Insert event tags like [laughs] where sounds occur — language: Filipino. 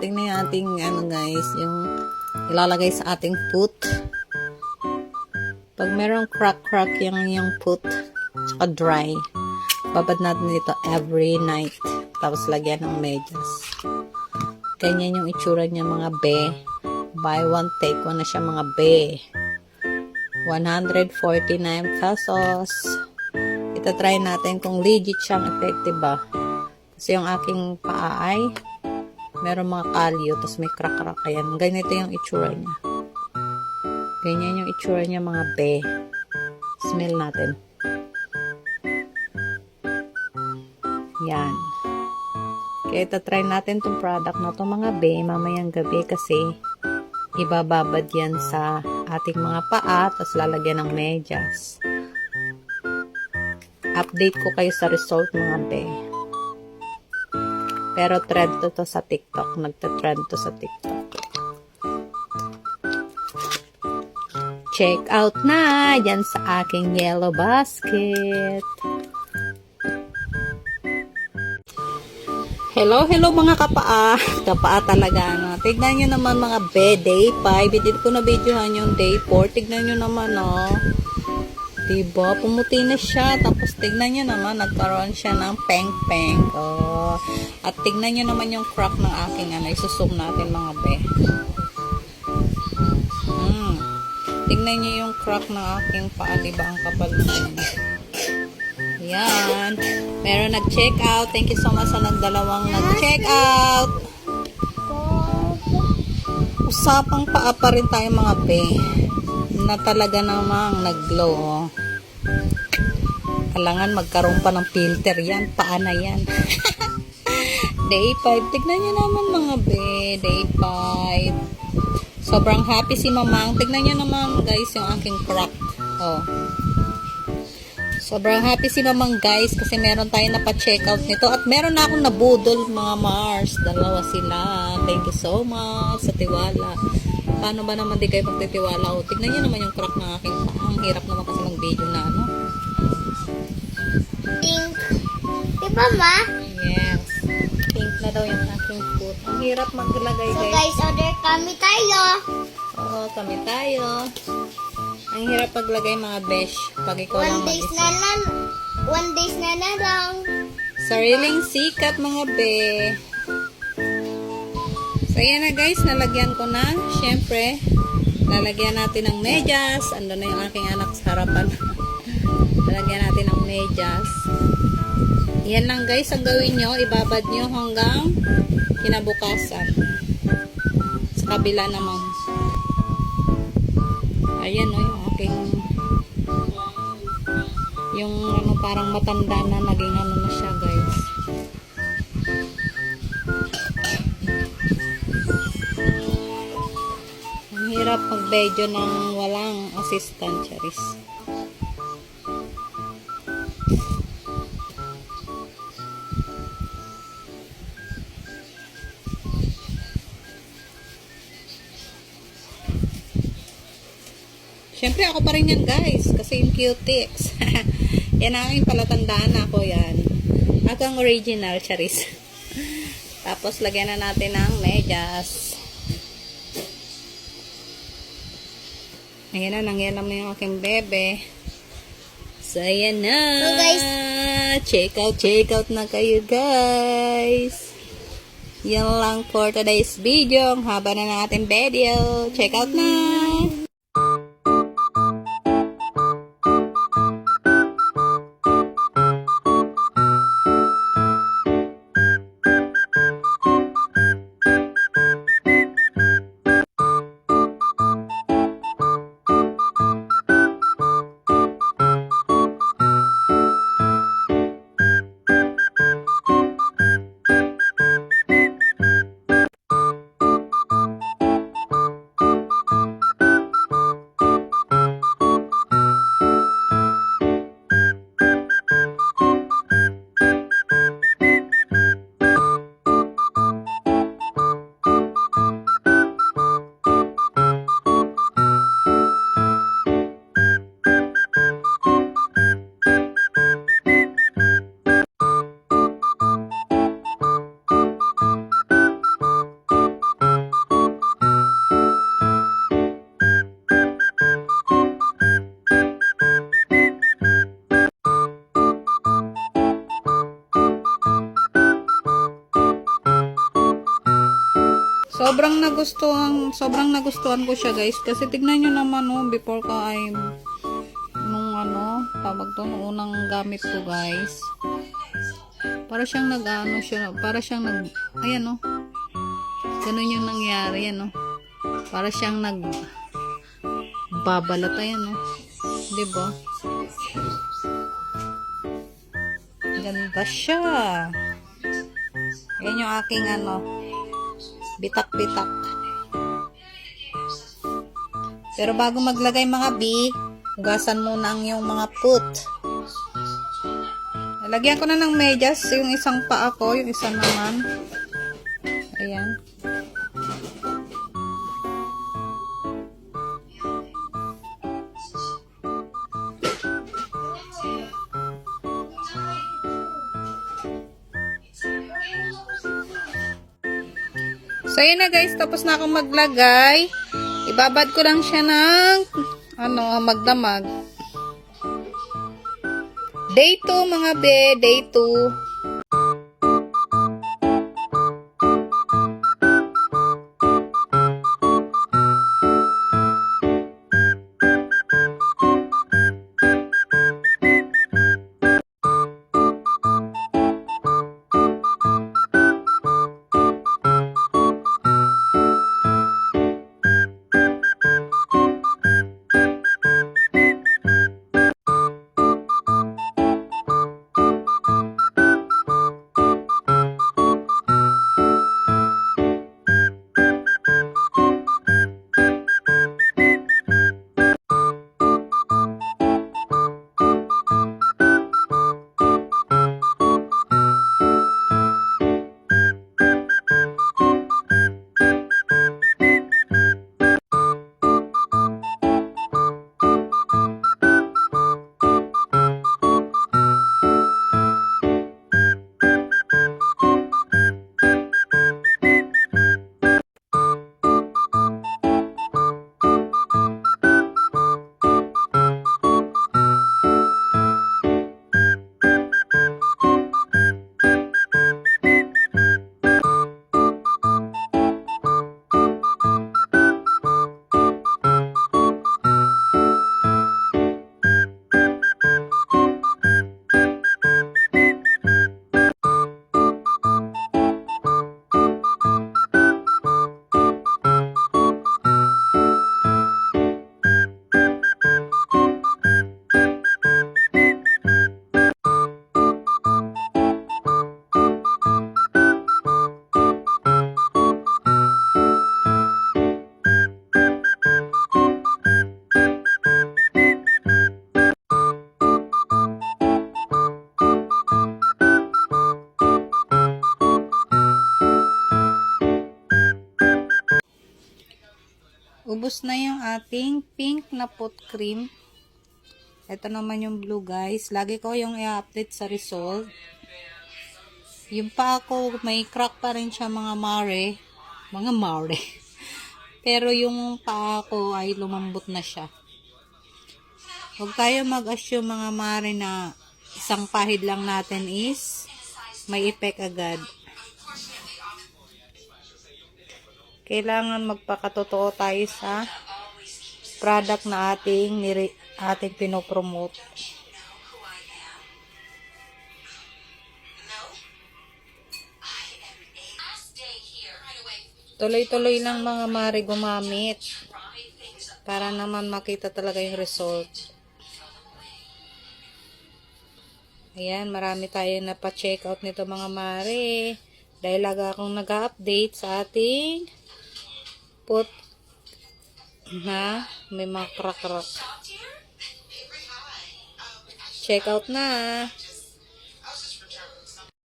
tingnan yung ating, ano guys, yung ilalagay sa ating foot. Pag merong crack-crack yung, yung foot, tsaka dry, babad natin dito every night. Tapos lagyan ng medyas. Ganyan yung itsura niya mga be. Buy one, take one na siya mga be. 149 pesos. Ito try natin kung legit siyang effective ba. Kasi yung aking paa ay meron mga kalyo, tapos may crack-crack. Ayan, ganito yung itsura niya. Ganyan yung itsura niya mga be. Smell natin. Yan. Kaya ito try natin tong product na to mga be mamayang gabi kasi ibababad yan sa ating mga paa tapos lalagyan ng medyas. Update ko kayo sa result mga be. Pero trend to to sa TikTok. Nagta-trend to sa TikTok. Check out na yan sa aking yellow basket. Hello, hello mga kapaa. [laughs] Kapaa talaga, no? Tignan nyo naman mga be, day 5. Hindi ko na videohan yung day 4. Tignan nyo naman, no? Diba? Pumuti na siya. Tapos tignan nyo naman, nagkaroon siya ng peng-peng. Oh. At tignan nyo naman yung crack ng aking ano. Isusum natin mga be. Hmm. Tignan nyo yung crack ng aking paa. Diba? Ang kapal na. Yan. Meron nag-check out. Thank you so much sa nagdalawang nag-check out. Usapang paa pa rin tayo mga be. Na talaga namang nag-glow. Oh. Kailangan magkaroon pa ng filter yan. Paa na yan. [laughs] Day 5. Tignan nyo naman mga be. Day 5. Sobrang happy si mamang. Tignan nyo naman guys yung aking crack. Oh. Sobrang happy si mamang guys kasi meron tayo na pa-check out nito at meron na akong nabudol mga Mars. Dalawa sila. Thank you so much sa tiwala. Paano ba naman di kayo magtitiwala? O, tignan nyo naman yung crack ng aking paa. Ang hirap naman kasi ng video na ano. Diba, ma? Yes. Pink na daw yung aking foot. Ang hirap maglagay So, guys. guys, order kami tayo. Oo, kami tayo. Ang hirap paglagay mga besh pag ikaw lang One days mag-isa. na lang. One days na na lang. Sariling sikat mga be. So, yan na guys. Nalagyan ko na. Siyempre, lalagyan natin ng medyas. Ando na yung aking anak sa harapan. [laughs] lalagyan natin ng medyas. Yan lang guys. Ang gawin nyo, ibabad nyo hanggang kinabukasan. Sa kabila naman. Ayan o, yung aking yung ano parang matanda na naging ano na siya guys ang hirap mag video ng walang assistant charis Siyempre, ako pa rin yan, guys. Kasi yung cutics. [laughs] yan ang aking palatandaan ako yan. Ako ang original, charis. [laughs] Tapos, lagyan na natin ng medyas. Ayan na, nangyalam na yung aking bebe. So, ayan na. So, guys. Check out, check out na kayo, guys. Yan lang for today's video. Ang haba na ng ating video. Check out na. Sobrang nagustuhan, sobrang nagustuhan ko siya guys. Kasi tignan nyo naman oh, before ka ay nung ano, tawag to, nung unang gamit ko guys. Para siyang nag ano siya, para siyang nag, ayan oh. Ganun yung nangyari, yan oh. Para siyang nag babalat, ayan oh. Diba? Ganda siya. Yan yung aking ano, bitak-bitak. Pero bago maglagay mga B, hugasan muna ang yung mga put. Lagyan ko na ng medyas yung isang paa ko, yung isa naman. Ayan. So, yun na guys. Tapos na akong maglagay. Ibabad ko lang siya ng ano, magdamag. Day 2 mga be. Day 2. Ubus na yung ating pink na pot cream. Ito naman yung blue guys. Lagi ko yung i-update sa result. Yung pa ako, may crack pa rin siya mga mare. Mga mare. [laughs] Pero yung pa ako ay lumambot na siya. Huwag tayo mag-assume mga mare na isang pahid lang natin is may effect agad. Kailangan magpakatotoo tayo sa product na ating nire, ating pinopromote. Tuloy-tuloy lang mga mari gumamit para naman makita talaga yung result. Ayan, marami tayo na pa-check out nito mga mare. Dahil laga akong nag-update sa ating put na may mga crack-crack. Check out na.